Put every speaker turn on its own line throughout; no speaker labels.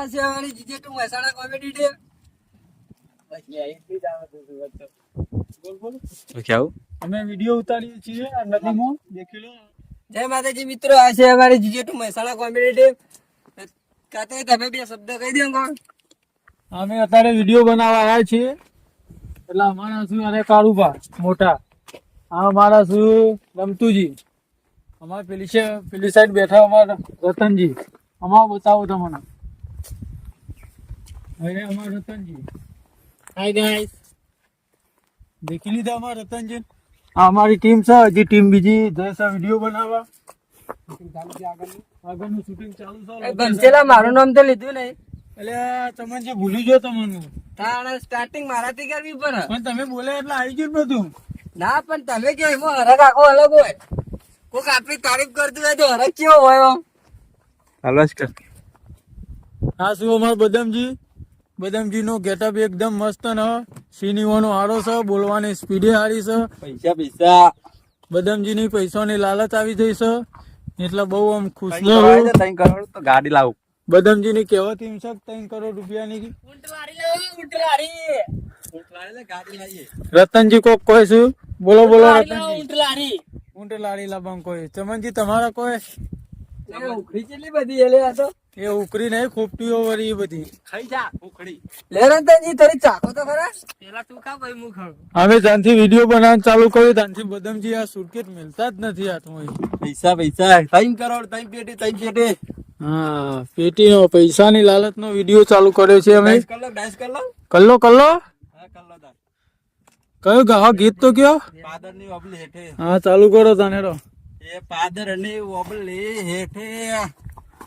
આ છે અમારી જીજે ટુ મહેસાણા કોમેડી ડે
અમે વીડિયો ઉતારીએ છીએ આ નદીમાં. દેખી લો.
જય માતાજી મિત્રો આ છે અમારી GJ two Mehsana comedy day કાતે તમે બે શબ્દ કહી દો કોણ?
અમે અત્યારે વીડિયો બનાવવા આવ્યા છીએ. એટલે અમારા શું અને કાળુભા મોટા. આ અમારા શું રમતુજી. અમારે પેલી છે પેલી સાઈડ બેઠા અમારા રતનજી. અમારા બતાવો તમને. હવે અમારા રતનજી. હાય ગાઈસ દેખી લીધા અમારા રતનજી આ અમારી ટીમ છે હજી ટીમ બીજી જશે વીડિયો બનાવવા. આગળનું શૂટિંગ ચાલુ છે.
બંસેલા મારું નામ તો લીધું નહીં.
એટલે તમે જે ભૂલી ગયો તમને.
તાણ સ્ટાર્ટિંગ મારાથી કરવી પડે
પણ તમે બોલે એટલે આવી ગયું બધું.
ના પણ તમે કે એમાં હરક આખો અલગ હોય. કોક આપણી તારીફ કરતું હોય તો હરક કેવો હોય આમ?
હા શું અમાર બદામજી? બદામજી નો ગેટઅપ એકદમ મસ્ત ન. નો હારો છે બોલવાની સ્પીડે હારી છે
પૈસા પૈસા.
બદામજી ની પૈસાની લાલચ આવી જઈ છે એટલે બહુ આમ ખુશ ન
ત્રણ કરોડ તો ગાડી લાવું.
બદામજી ની કહેવત એમ છે કે ત્રણ કરોડ રૂપિયાની. રતનજી કોક કોઈ શું બોલો બોલો રતનજી. ઊંટ લાડી લાવવાનું કોઈ ચમનજી તમારા કોઈ?
ઉખડી કેટલી બધી એલે આ તો?
એ ઉકરી નહીં ખોપટીઓ વળી બધી.
ખાઈ જા ઉખડી
લે રંતાજી તારી ચાખો તો ખરા. પેલા તું ખા ભાઈ હું ખાઉં.
અમે ત્યાંથી વીડિયો બનાવવાનું ચાલુ કર્યું ત્યાંથી બદમજી આ સુરકેટ મળતા જ નથી હાથમાં
પૈસા પૈસા. ત્રણ કરોડ ત્રણ પેટી ત્રણ પેટી.
હા પેટીનો પૈસાની લાલચનો વીડિયો ચાલુ કર્યો છે અમે.
ડાન્સ કર ડાન્સ કર લો.
કલ્લો કલ્લો?
હા કર લો તાર.
કયો ગાવા ગીત તો કયો?
પાદરની ઓબલી હેઠે.
હા ચાલુ કરો તને રો
એ પાદરની ઓબલી હેઠે.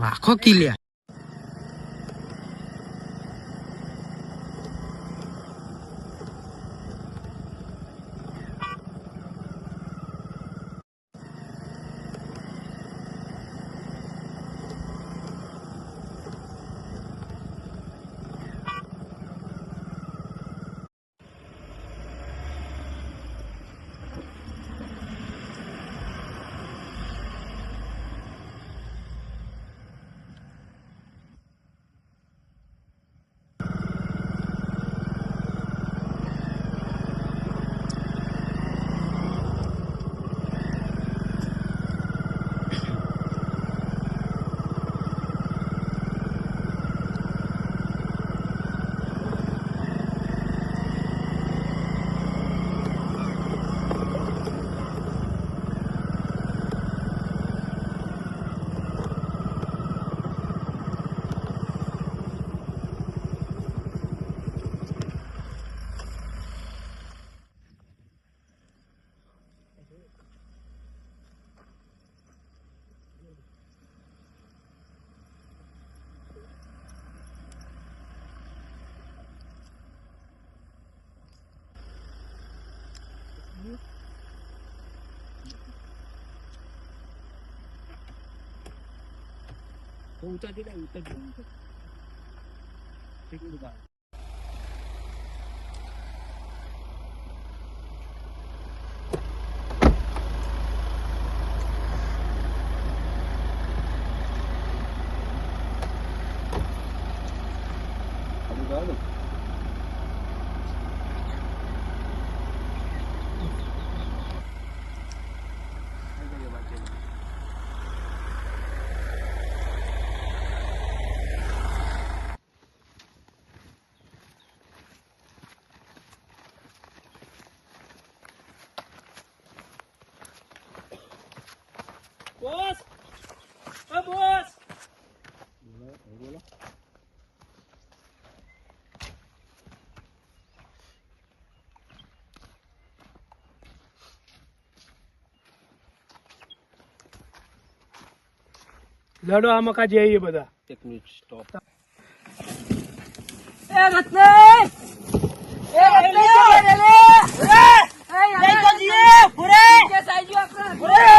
વાખો કિલ્યા. उतर ठीक
आहे उतर
ठीक आहे લડો આ મકા જઈએ બધા.
એક મિનિટ સ્ટોપ
એ રત્ને! એ રત્ને! રે! રે એ તો જીએ પૂરે કે સાઈજો આપણે પૂરે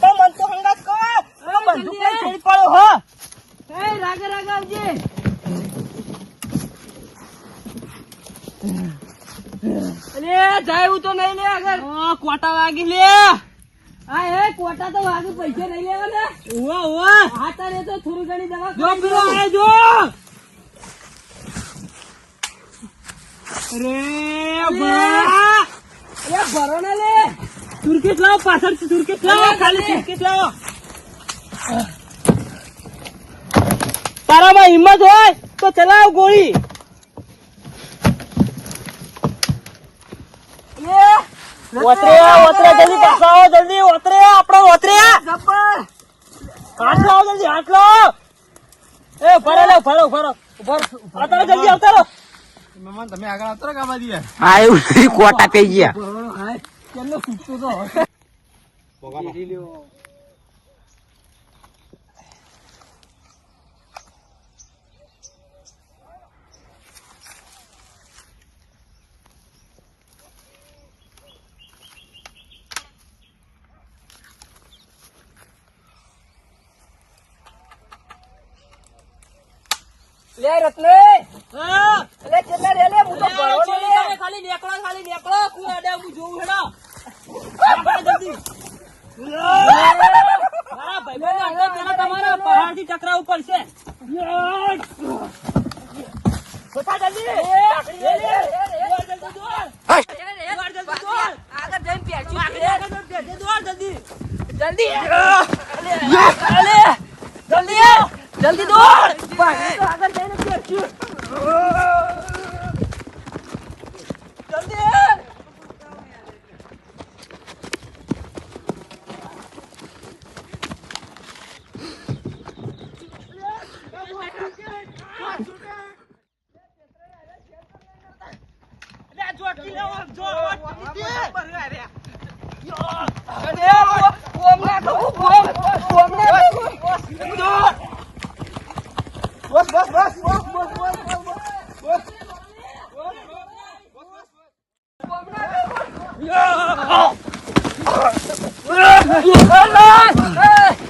તો મન તો હંગાત કો બંદૂક લઈ છેડી પડો હો! એ રાગે રાગે આવજે! અલે જાય તો નહીં લે આગળ. કોટા વાગી લે હા એ કોટા તો વાગી પૈસા નહીં લેવા ને. ઓવા ઓવા હા તારે તો થોડી ઘણી દવા જો પેલો જો. ભરો ને લે. તુર્કીસ લાવો પાછળ તુર્કીસ લાવો ખાલી તુર્કીસ લાવો. તારામાં હિંમત હોય તો ચલાવ ગોળી. ઓતરે ઓતરે જલ્દી પાછા આવો જલ્દી ઓતરે આપણો ઓતરે હાથ લાવો જલ્દી હાથ એ ફરો લે ફરો ફરો. ઊભા રહો. જલ્દી આવતા રહો.
મહેમાન તમે આગળ આવતો રહો ગાવા દઈએ
હા એવું કોટા પી ગયા.
કેમનો કૂદતો તો લે રત્ને લે કેટલા રે લે હું તો ભરો ને લે ખાલી નેકળો ખાલી નેકળો કોઈ અડે હું જોઉં હેડો મારા ભાઈબંધ અડધો પેલા તમારા પહાડથી ટકરાવું પડશે બધા જલ્દી લે, લે, જલ્દી દોડ. જલ્દી દોડ. આગળ દોડ, જલ્દી જલ્દી. જલ્દી અલે, જલ્દી જલ્દી દોડ આગળ જઈને Руки!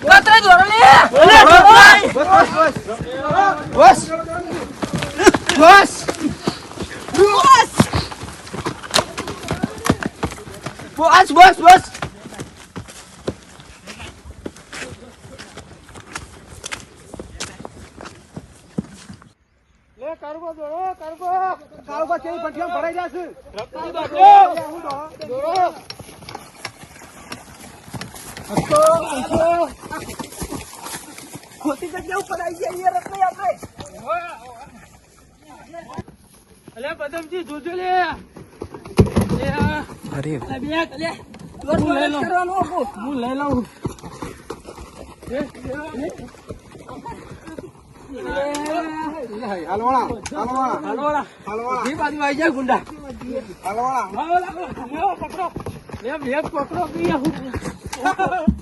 Lá atrás do ali! Vamos! Vamos! Vamos! Vamos! Vamos!
બસ બસ બસ
અલે પદમજી જોજો લે લે આ.
અરે
હું લઈ લઉં હું લઈ લઉં હાલોડા. હાલો, લેવો પકડો લેવ લેવ પકડો કે હું બોલાયો પકડો ના પકડો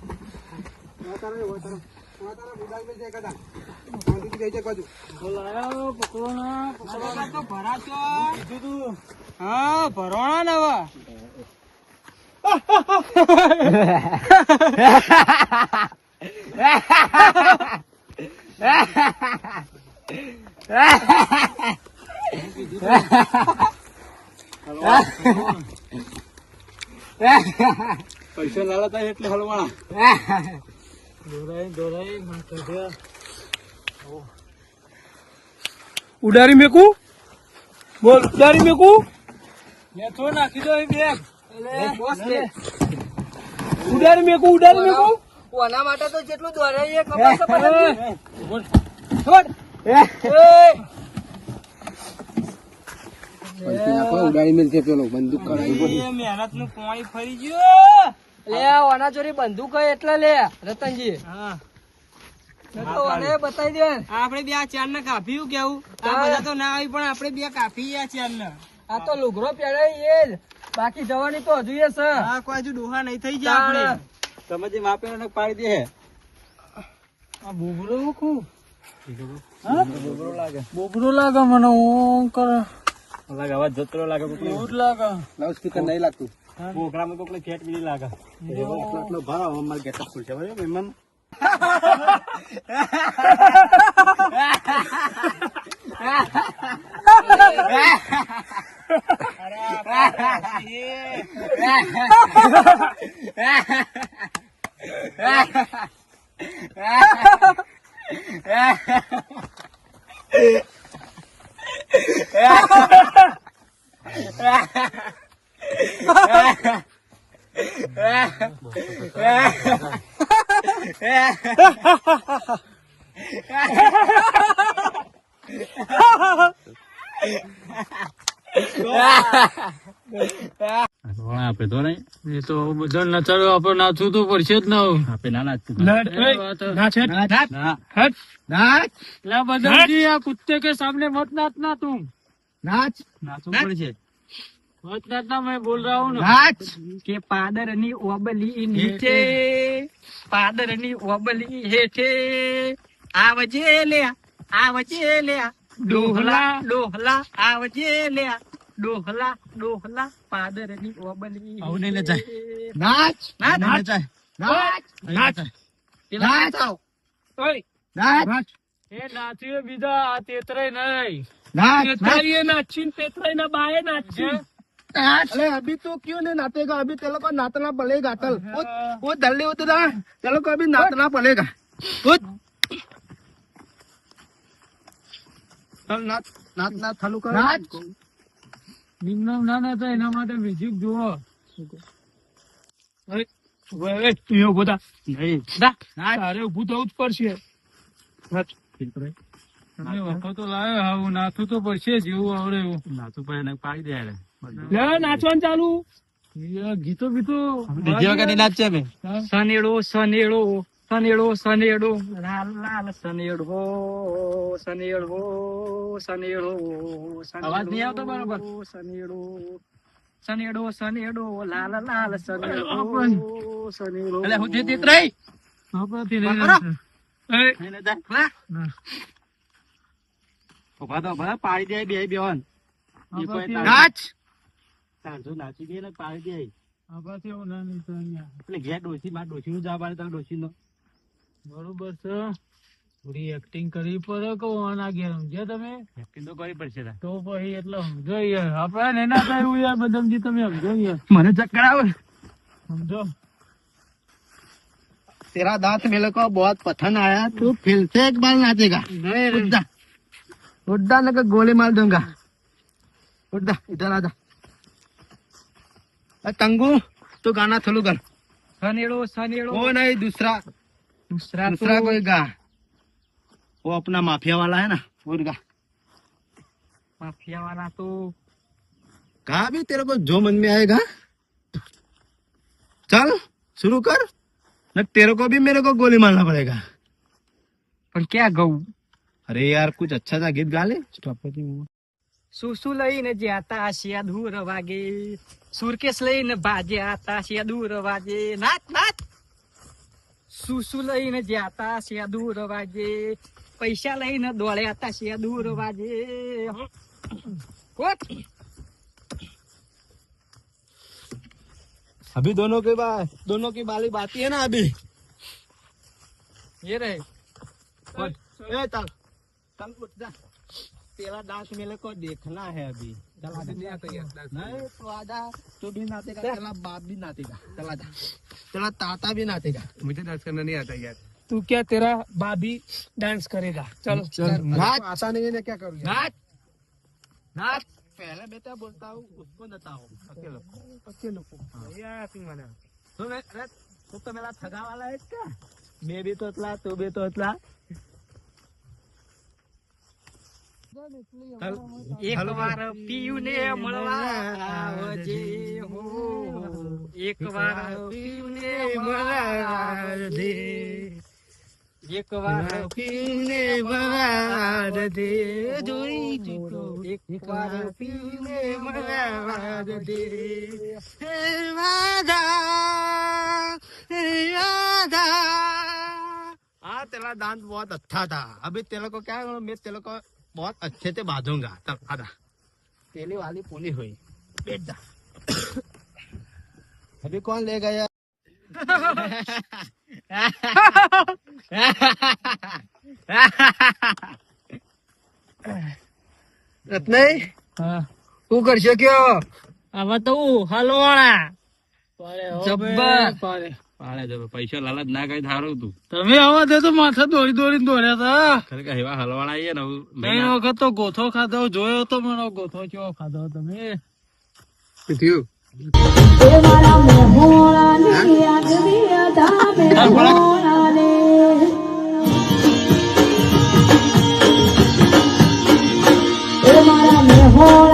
ભરવાના ને હવે
પૈસા લાલા થાય એટલે હલવાણા
ઉડારી મેકું? બોલ ઉડારી મેકું? મેં તો નાખી દો એ બેગ. ઉડારી મેકું ઉડારી મેકું?
કોના માટે તો જેટલું દોરે એ ખબર છે પદમજી?
એ, બોલ. છોડ.
એ મહેનતનું પાણી ફરી ગયું. લે ઓના જોડી બંદૂક હોય એટલે લે રતનજી. ઓને બતાવી દે.
આપડે બે આ ચાર ને કાપ્યું કેવું? આ બધા તો ના આવી પણ આપડે બે કાપી આ ચાર ને
આ તો લુગરો પહેરાય એ જ. બાકી જવાની તો હજુ એ છે.
આ કોઈ હજુ ડોહા નહીં થઈ ગયા આપણે.
તમે જે પાડી દે.
આ બોબડો ખું. બોબડો લાગે. બોબડો લાગે મને ઓમ કરે
લાગે અવાજ જતો લાગે કોકનો
એવું જ લાગે.
લાઉડ સ્પીકર નહીં લાગતું. પ્રોગ્રામ કોકને ફેટ બી લાગે. એટલો ભાવ અમાર ગેટઅપ ખુલશે બરાબર મહેમાન. આપે
મત નાચ ના તું
નાચ
બોલ રહા
હું
કે પાદરની ઓબલી નીચે પાદરની ઓબલી હેઠે આ આવજે લે વચ્ચે લે ડોહલા ડોહલા આવજે લે ડોહલા ડોહલા પાદરની ઓબલી
આવું નહીં નચાય.
હેઠે.
નાચ
નાચ.
નાચાય નાચ નાચ
પેલા
નાચ.
નાચાવ.
ઓય,
નાચ
એ નાચ્યું એ બીજા આ તેતરાય નહીં
નાચ
તેતરાઈએ નાચીને તેતરાઈના બાએ નાચી
अरे अभी तो क्यों नहीं नाचेगा अभी तेरे को नाचना पड़ेगा चल वो वो जल्दी उतरा तेरे को अभी नाचना पड़ेगा
તો લાવ્યો આવું નાથું. તો પડશે જેવું આવડે
નાથું પણ એને પાડી
દે નાચવાનું ચાલુ. ગીતો
બીતો બીજી
વખત
સનેડો સનેડો. સનેડો સનેડો. લાલ લાલ સનેડો સનેડો સનેડો
અવાજ નહીં આવતો બરોબર?
સનેડો સનેડો સનેડો લાલ લાલ સનેડો સનેડો.
એટલે હું જીતી રહી. પાડી દે બે
બેન
નાચ. દે પાડી દે. ઘેર ડોસી માં ડોસી નું જવા પાડે તમે ડોસી નો
બરોબર છે થોડી એક્ટિંગ કરવી પડે કે આના ઘેર સમજ્યા તમે
એક્ટિંગ તો કરવી પડશે તાર.
તો પછી એટલે સમજો યાર આપણે ને ના થાય એવું યાર બદમજી તમે સમજો યાર
મને ચક્કર આવે
સમજો
तेरा दांत मेरे को बहुत पसंद आया तू फिर से एक बार नाचेगा उठ जा उठ जा ना गोली मार दूंगा उठ जा इधर आ जा अरे टंगू तू गाना चालू कर
સનેડો સનેડો
वो नहीं दूसरा
दूसरा
दूसरा कोई गा वो अपना माफिया वाला है ना वो गा
माफिया वाला तो
गा भी तेरे को जो मन में आएगा चल शुरू कर न तेरे को भी मेरे को गोली मारना पड़ेगा
પણ ક્યાં ગયું
अरे यार कुछ अच्छा सा गीत गा ले स्टॉप कर दी
શું શું લઈને જ્યાતા શિયા દૂર વાગે સુરકેશ લઈને ભાજ્યા તા શિયા દૂર વાગે નાચ નાચ શું શું લઈને જ્યાતા શિયા દૂર વાગે પૈસા લઈને દોડ્યા તા શિયા દૂર વાગે કોટ
अभी दोनों के बाद दोनों की बाली बाती है ना अभी
ये रे
ए चल चल उठ जा तेरा दांत मेरे को देखना है अभी चला नहीं तो आजा तू भी नाचेगा चला बाप भी नाचेगा चला जा चला ताता भी नाचेगा मुझे डांस करना नहीं आता यार
तू क्या तेरा भाभी डांस करेगा चलो
चल आता नहीं है क्या करूँ
नाच
नाच पहले बेटा बोलता हूँ उसको बताओ अकेले अकेले को
तो मैं तो मेरा थगा वाला है क्या मैं भी तो इतना तू भी तो इतना એકવાર પીયુને મળવા આવજે હો. એકવાર પીયુને મળવા આવજે. એકવાર પીને મરાદ દે જોઈ ચૂકો. એકવાર પીને મરાદ દે હે વાદા હે વાદા આ
તેલા દાંત બહુ અચ્છા થા અભી તે લોકો ક્યાં મેં તે લોકો बहुत अच्छे से बांधूंगा तब आधा तेली वाली पुली हुई बैठ जा अभी कौन ले गया રત્નાઈ
હા
શું કરશો કયો
હવે તો હલવાળા જબ્બર.
પાડે પૈસા લાલચ ના કઈ થારું તું.
તમે આવા દે તો માથા દોરી દોરી દોર્યા તા.
ખરેખર એવા હલવાળા આવીએ ને
મેં વખત તો ગોથો ખાધો જોયો તો મને ગોથો કેવો ખાધો તમે.
એ મારા મોહોળા